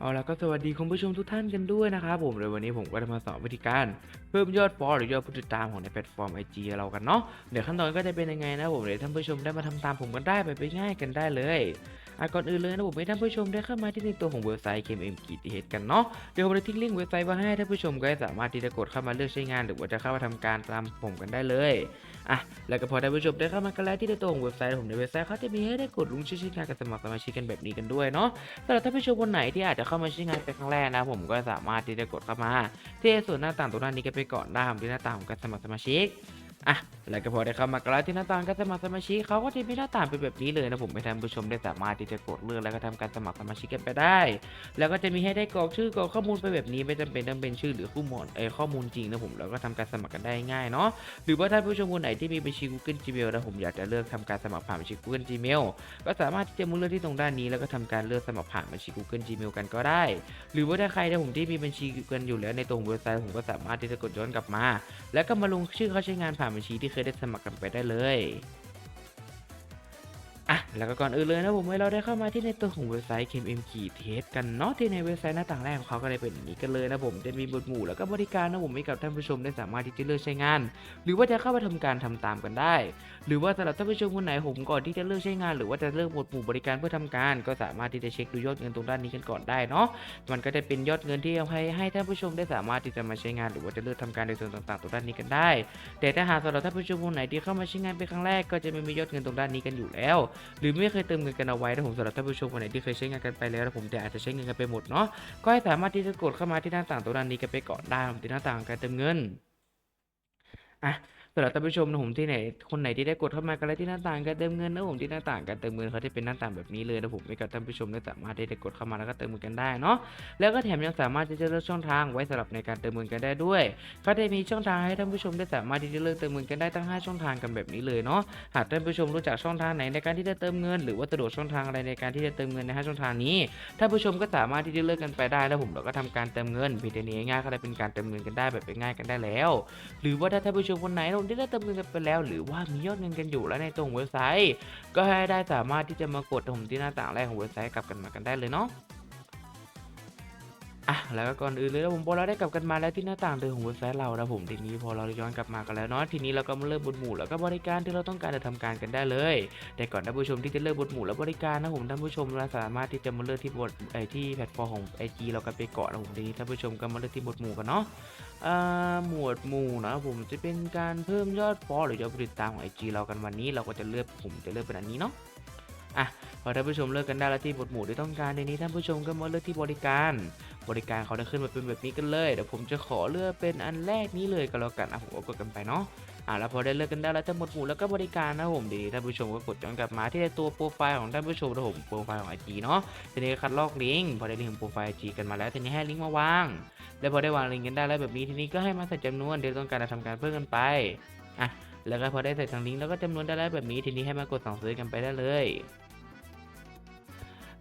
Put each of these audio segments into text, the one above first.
เอาละก็สวัสดีคุณผู้ชมทุกท่านกันด้วยนะครับผมเลยวันนี้ผมก็จะมาสอนวิธีการ เพิ่มยอดฟอลหรือยอดผู้ติดตามของในแพลตฟอร์ม IG เรากันเนาะเดี๋ยวขั้นตอนก็จะเป็นยังไงนะผมเดี๋ยวท่านผู้ชมได้มาทำตามผมกันได้ไปไปง่ายกันได้เลยอะก่อนอื่นเลยนะผมให้ท่านผู้ชมได้เข้ามาที่ในตัวของเว็บไซต์ KMM กีดเฮดกันเนาะเดี๋ยวผมจะทิ้งลิงก์เว็บไซต์ไว้ให้ท่านผู้ชมก็สามารถที่จะกดเข้ามาเลือกใช้งาน หรือว่าจะเข้ามาทำการตามผมกันได้เลย อะแล้วก็พอท่านผู้ชมได้เข้ามากันแล้วที่ได้ตรงเว็บไซต์ผมในเว็บไซต์เขาจะมีให้ได้กดลงชื่อชื่องานกับสมัครสมาชิกกันแบบนี้กันด้วยเนาะสำหรับท่านผู้ชมคนไหนที่อาจจะเข้ามาใช้งานเป็นครั้งแรกนะผมก็สามารถที่จะกดเข้ามาที่ส่วนหน้าต่างตรงด้านนี้กันไปก่อนได้ผมที่หน้าต่างของการสมัครสมาชิกอะ แล้วก็พอได้เข้ามากันแล้วที่หน้าต่างการสมัครสมาชิกเขาก็จะมีหน้าต่างเป็นแบบนี้เลยนะผมให้ท่านผู้ชมได้สามารถที่จะกดเลือกแล้วก็ทำการสมัครสมาชิกกันไปได้ แล้วก็จะมีให้ได้กรอกชื่อกรอกข้อมูลไปแบบนี้ไม่จำเป็นต้องเป็นชื่อหรือข้อมูลเอข้อมูลจริงนะผมแล้วก็ทำการสมัครกันได้ง่ายเนาะหรือว่าท่านผู้ชมคนไหนที่มีบัญชี Google Gmail นะผมอยากจะเลือกทำการสมัครผ่านบัญชี Google Gmail ก็สามารถที่จะมุดเลือกที่ตรงด้านนี้แล้วก็ทำการเลือกสมัครผ่านบัญชี Google Gmail กันก็ได้ หรือว่าถ้าใครนะผมที่มีบัญชีกันอยู่แล้วในตรงเว็บไซต์ผมก็สามารถที่จะกดย้อนกลับมา แล้วก็มาลงชื่อเขาใช้งานผ่านบัญชีที่เคยได้สมัครกันไปได้เลยอะแล้วก็ก่อนอื่นเลยนะผมให้เราได้เข้ามาที่ในตัวของเว็บไซต์ KMM ขีเทสกันเนาะที่ในเว็บไซต์หน้าต่างแรกของเขาก็เลยเป็นอย่างนี้กันเลยนะผมจะมีบทหมู่แล้วก็บริการนะผมให้กับท่านผู้ชมได้สามารถที่จะเลือกใช้งาน หรือว่าจะเข้าไปทำการทำตามกันได้ หรือว่าสำหรับท่านผู้ชมคนไหนผมก่อนที่จะเลือกใช้งาน หรือว่าจะเลือกหมวดหมู่บริการเพื่อทำการ ก็สามารถที่จะเช็คดูยอดเงินตรงด้านนี้กันก่อนได้เนาะมันก็จะเป็นยอดเงินที่เอาให้ให้ท่านผู้ชมได้สามารถที่จะมาใช้งาน หรือว่าจะเลือกทำการในส่วนต่างๆ ตรงด้านนี้กันได้ แต่ถ้าหากสำหรับท่านผู้ชมคนไหนที่เข้ามาใช้งานเป็นครั้งแรกก็จะไม่มียอดเงินตรงด้านนี้กันอยู่แล้ว หรือไม่เคยเติมเงินกันเอาไว้ถ้าผมสำหรับท่านผู้ชมคนไหนที่เคยใช้งานกันไปแล้วผมแต่อาจจะใช้เงินกันไปหมดเนาะก็ให้สามารถที่จะกดเข้ามาที่หน้าต่างตรงด้านนี้กันไปก่อนได้ผมที่หน้าต่างการเติมเงินอะ สำหรับท่านผู้ชมนะผมที่ไหนคนไหนที่ได้กดเข้ามากันแล้วที่หน้าต่างการเติมเงินนะผมที่หน้าต่างการเติมเงินเขาจะเป็นหน้าต่างแบบนี้เลยนะผมให้กับท่านผู้ชมได้สามารถที่จะกดเข้ามาแล้วก็เติมเงินกันได้เนาะแล้วก็แถมยังสามารถที่จะเลือกช่องทางไว้สำหรับในการเติมเงินกันได้ด้วยเขาจะมีช่องทางให้ท่านผู้ชมได้สามารถที่จะเลือกเติมเงินกันได้ทั้ง 5 ช่องทางกันแบบนี้เลยเนาะหากท่านผู้ชมรู้จักช่องทางไหนในการที่จะเติมเงิน หรือว่าสะดวกช่องทางอะไรในการที่จะเติมเงินใน5ช่องทางนี้ท่านผู้ชมก็สามารถที่จะเลือกกันไปได้นะผมแล้วก็ทำการเติมเงินเพียงแต่นี้ง่ายก็ได้เป็นการเติมเงินกันได้แบบง่ายกันได้แล้ว หรือว่าถ้าท่านผู้ชมคนไหนที่ได้เติมเงินกันไปแล้ว หรือว่ามียอดเงินกันอยู่แล้วในตรงเว็บไซต์ ก็ให้ได้สามารถที่จะมากดผมที่หน้าต่างแรกของเว็บไซต์กลับกันมากันได้เลยเนาะ อะแล้วก็ก่อนอื่นเลยนะผมพอเราได้กลับกันมาแล้วที่หน้าต่างเดิมของเว็บไซต์เรานะผมทีนี้พอเราย้อนกลับมากันแล้วเนาะทีนี้เราก็มาเริ่มบทหมู่แล้วก็บริการที่เราต้องการจะทำการกันได้เลย แต่ก่อนท่านผู้ชมที่จะเลือกบทหมู่และบริการนะผมท่านผู้ชมเราสามารถที่จะมาเลือกที่บทไอที่แพลตฟอร์มของ IG เรากันไปก่อนนะผมทีนี้ท่านผู้ชมก็มาเลือกที่บทหมู่กันเนาะหมวดหมู่นะผมจะเป็นการเพิ่มยอดฟอลหรือยอดผู้ติดตามของ IG เรากันวันนี้ เราก็จะเลือกผมจะเลือกเป็นอันนี้เนาะอะพอท่านผู้ชมเลือกกันได้แล้วที่หมวดหมู่ที่ต้องการในนี้ท่านผู้ชมก็มาเลือกที่บริการ บริการเขาจะขึ้นมาเป็นแบบนี้กันเลย เดี๋ยวผมจะขอเลือกเป็นอันแรกนี้เลยก็แล้วกันอะผมก็กดกันไปเนาะอะแล้วพอได้เลือกกันได้แล้วทั้งหมดหมู่แล้วก็บริการนะผมดีท่านผู้ชมก็กดย้อนกลับมาที่ตัวโปรไฟล์ของท่านผู้ชมนะผมโปรไฟล์ของ IG เนาะทีนี้คัดลอกลิงก์พอได้ลิงก์โปรไฟล์ IG กันมาแล้วทีนี้ให้ลิงก์มาวาง แล้วพอได้วางลิงก์กันได้แล้วแบบนี้ทีนี้ก็ให้มาใส่จำนวนที่ต้องการจะทำการเพิ่มกันไปอะแล้วก็พอได้ใส่ทางลิงก์แล้วก็จำนวนได้แล้วแบบนี้ทีนี้ให้มากดสั่งซื้อกันไปได้เลย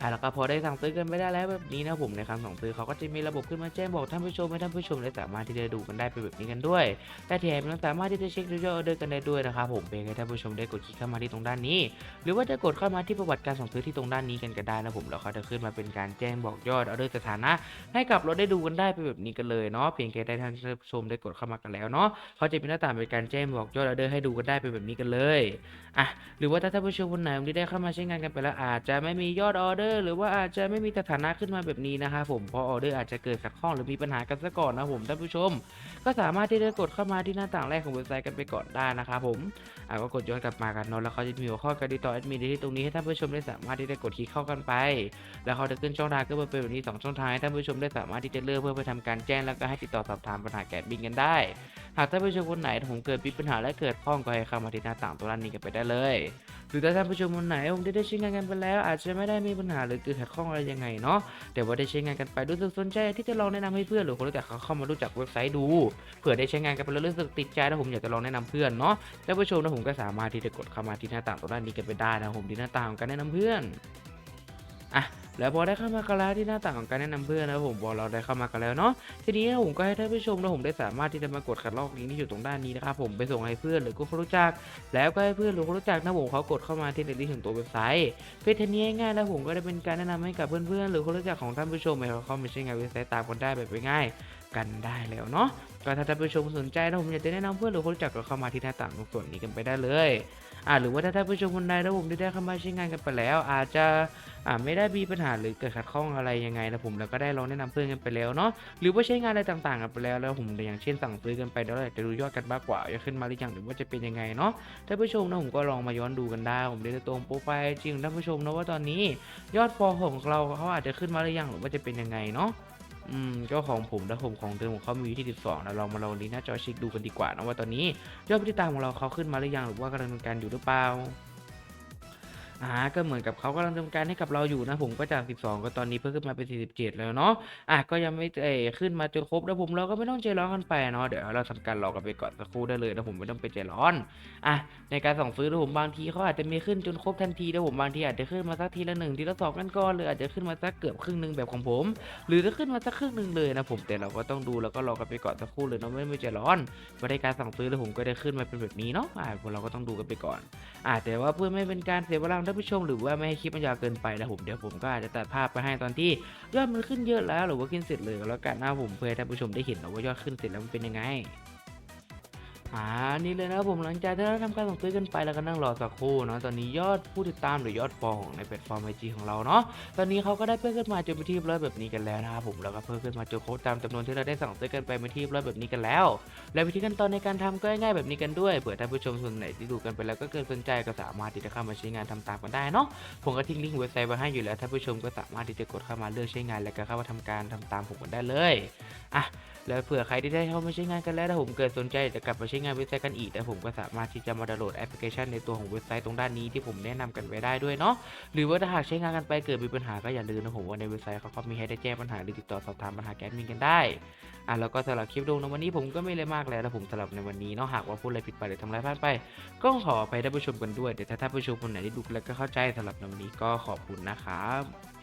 อะแล้วก็พอได้สั่งซื้อกันไปได้แล้วแบบนี้นะผมในคำสั่งซื้อเขาก็จะมีระบบขึ้นมาแจ้งบอกท่านผู้ชมให้ท่านผู้ชมได้สามารถที่จะดูกันได้เป็นแบบนี้กันด้วยและแถมยังสามารถที่จะเช็คดูยอดออเดอร์กันได้ด้วยนะครับผมเพียงแค่ท่านผู้ชมได้กดคลิกเข้ามาที่ตรงด้านนี้ หรือว่าจะกดเข้ามาที่ประวัติการสั่งซื้อที่ตรงด้านนี้กันก็ได้นะผมแล้วเขาจะขึ้นมาเป็นการแจ้งบอกยอดออเดอร์สถานะ ให้กับเราได้ดูกันได้ไปแบบนี้กันเลยเนาะเพียงแค่ได้ท่านผู้ชมได้กดเข้ามากันแล้วเนาะเขาจะมีหน้าต่างเป็นการแจ้งบอกยอดออเดอร์ให้ดูกันได้ไปแบบนี้กันเลยอะหรือว่าถ้าท่านผู้ชมคนไหนที่ได้เข้ามาใช้งานกันไปแล้วอาจจะไม่มียอดออเดอร์หรือว่าอาจจะไม่มีสถานะขึ้นมาแบบนี้นะครับผมเพราะออเดอร์อาจจะเกิดขัดข้องหรือมีปัญหากันซะก่อนนะผมท่านผู้ชม ก็สามารถที่จะกดเข้ามาที่หน้าต่างแรกของเว็บไซต์กันไปก่อนได้นะครับผมอะก็กดย้อนกลับมากันเนาะแล้วเขาจะมีหัวข้อการติดต่อแอดมินที่ตรงนี้ให้ท่านผู้ชมได้สามารถที่จะกดคลิกเข้ากันไป แล้วเขาจะขึ้นช่องทางก็เป็นแบบนี้สองช่องทางให้ท่านผู้ชมได้สามารถที่จะเลือกเพื่อไปทำการแจ้งแล้วก็ให้ติดต่อสอบถามปัญหาแกะบินกันได้ หากท่านผู้ชมคนไหนผมเกิดมีปัญหาและเกิดข้องก็ให้เข้ามาที่หน้าต่างตัวด้านนี้กันไปได้เลยหรือถ้าท่านผู้ชมคนไหนผมได้ใช้งานกันไปแล้ว อาจจะไม่ได้มีปัญหาหรือเกิดขัดข้องอะไรยังไงเนาะแต่ว่าได้ใช้งานกันไปรู้สึกสนใจที่จะลองแนะนำให้เพื่อนหรือคนรู้จักเขาเข้ามารู้จักเว็บไซต์ดูเผื่อได้ใช้งานกันไปแล้วรู้สึกติดใจแล้วผมอยากจะลองแนะนำเพื่อนเนาะท่านผู้ชมนะผมก็สามารถที่จะกดเข้ามาที่หน้าต่างตัวด้านนี้กันไปได้นะผมที่หน้าต่างของการแนะนำเพื่อนอะ แล้วพอได้เข้ามากันแล้วที่หน้าต่างของการแนะนำเพื่อนนะผมพอกเราได้เข้ามากันแล้วเนาะทีนี้ผมก็ให้ท่านผู้ชมนะผมได้สามารถที่จะมากดคัดลอกลิงก์ที่อยู่ตรงด้านนี้นะครับผมไปส่งให้เพื่อนหรือก็คนรู้จัก แล้วก็ให้เพื่อนหรือคนรู้จักนะผมเขากดเข้ามาที่ในลิงก์ของตัวเว็บไซต์เพื่อเทนี้ง่ายๆแล้วผมก็ได้เป็นการแนะนำให้กับเพื่อนๆหรือคนรู้จักของท่านผู้ชมให้เขาเข้ามาใช้งานเว็บไซต์ตามกันได้แบบง่ายกันได้แล้วเนาะก็ถ้าท่านผู้ชมสนใจนะผมอยากจะแนะนำเพื่อนหรือคนรู้จักก็เข้ามาที่หน้าต่างตรงส่วนนี้กันไปได้เลยอ่าหรือว่าถ้าท่านผู้ชมคนใดนะผมได้เข้ามาใช้งานกันไปแล้ว อาจจะ อ่าไม่ได้มีปัญหาหรือเกิดขัดข้องอะไรยังไงนะผมแล้วก็ได้ลองแนะนำเพื่อนกันไปแล้วเนาะหรือว่าใช้งานอะไรต่างๆกันไปแล้วแล้วผมอย่างเช่นสั่งซื้อกันไปแล้วอยากจะดูยอดกันมากกว่าจะขึ้นมาหรือยังหรือว่าจะเป็นยังไงเนาะท่านผู้ชมนะผมก็ลองมาย้อนดูกันได้ผมได้ตรงโปรไฟล์จริงท่านผู้ชมนะว่าตอนนี้ ยอดฟอลของเราเขาอาจจะขึ้นมาหรือยังหรือว่าจะเป็นยังไงเนาะอืมก็ของผมและผมของเดิมของเขามีอยู่ที่12นะลองมาลองนี้หน้าจอเช็คดูกันดีกว่านะว่าตอนนี้ ยอดผู้ติดตามของเราเขาขึ้นมาหรือยังหรือว่ากำลังดำเนินการอยู่หรือเปล่า อ่าก็เหมือนกับเขากำลังดำเนินการให้กับเราอยู่นะผมก็จาก 12 ก็ตอนนี้เพิ่มขึ้นมาเป็น 47 แล้วเนาะอะก็ยังไม่เออขึ้นมาจนครบแล้วผมเราก็ไม่ต้องใจร้อนกันไปเนาะเดี๋ยวเราทำการรอกันไปก่อนสักครู่ได้เลยนะผมไม่ต้องไปใจร้อนอะในการสั่งซื้อนะผมบางทีเขาอาจจะมีขึ้นจนครบทันทีนะผมบางทีอาจจะขึ้นมาสักทีละหนึ่งทีละสองกันก่อนหรืออาจจะขึ้นมาสักเกือบครึ่งหนึ่งแบบของผม หรือจะขึ้นมาสักครึ่งหนึ่งเลยนะผมแต่เราก็ต้องดูแล้วก็รอกันไปก่อนสักครู่เลยเนาะไม่ไม่ใจร้อนมาในการสั่งซื้อแล้วผมก็ได้ขึ้นมาเป็นแบบนี้เนาะอ่าเราก็ต้องดูกันไปก่อนอ่าแต่ว่าเพื่อไม่เป็นการเสียเวลาท่านผู้ชมหรือว่าไม่ให้คลิปมันยาวเกินไปนะผมเดี๋ยวผมก็อาจจะตัดภาพไปให้ตอนที่ยอดมันขึ้นเยอะแล้วหรือว่าขึ้นเสร็จเลยแล้วกันนะผมเพื่อให้ท่านผู้ชมได้เห็นนะว่ายอดขึ้นเสร็จแล้วมันเป็นยังไง อ่านี่เลยนะครับผมหลังจากที่เราทำการสั่งซื้อกันไปแล้วก็นั่งรอสักครู่เนาะตอนนี้ยอดผู้ติดตามหรือยอดฟอลของในแพลตฟอร์มไอจีของเราเนาะตอนนี้เขาก็ได้เพิ่มขึ้นมาจนเป็นที่เรียบร้อยแบบนี้กันแล้วนะครับผมแล้วก็เพิ่มขึ้นมาจนครบตามจำนวนที่เราได้สั่งซื้อกันไปเป็นที่เรียบร้อยแบบนี้กันแล้ว และวิธีขั้นตอนในการทำก็ง่ายๆแบบนี้กันด้วยเผื่อท่านผู้ชมส่วนไหนที่ดูกันไปแล้วก็เกิดสนใจก็สามารถที่จะเข้ามาใช้งานทำตามกันได้เนาะผมก็ทิ้งลิงก์เว็บไซต์ไว้ให้อยู่แล้วท่านผู้ชมก็สามารถที่จะกดเข้ามาเลือกใช้งาน แล้วก็เข้ามาทำการทำตามผมกันได้เลยอะ แล้วเผื่อใครที่ได้เข้ามาใช้งานกันแล้วถ้าผมเกิดสนใจจะกลับมาใช้งานเว็บไซต์กันอีกแต่ผมก็สามารถที่จะมาดาวน์โหลดแอปพลิเคชันในตัวของเว็บไซต์ตรงด้านนี้ที่ผมแนะนำกันไว้ได้ด้วยเนาะหรือว่าถ้าหากใช้งานกันไปเกิดมีปัญหาก็อย่าลืมนะผมว่าในเว็บไซต์เขาก็มีให้ได้แจ้งปัญหาหรือติดต่อสอบถามปัญหาแกดมินกันได้อะแล้วก็สำหรับคลิปดูในวันนี้ผมก็ไม่เลยมากแล้วนะผมสำหรับในวันนี้เนาะหากว่าพูดอะไรผิดไปหรือทำอะไรพลาดไป ก็ขอไปท่านผู้ชมกันด้วยเดี๋ยวถ้าท่านผู้ชมคนไหนที่ดูแล้วก็เข้าใจสำหรับในวันนี้ก็ขอบคุณนะครับ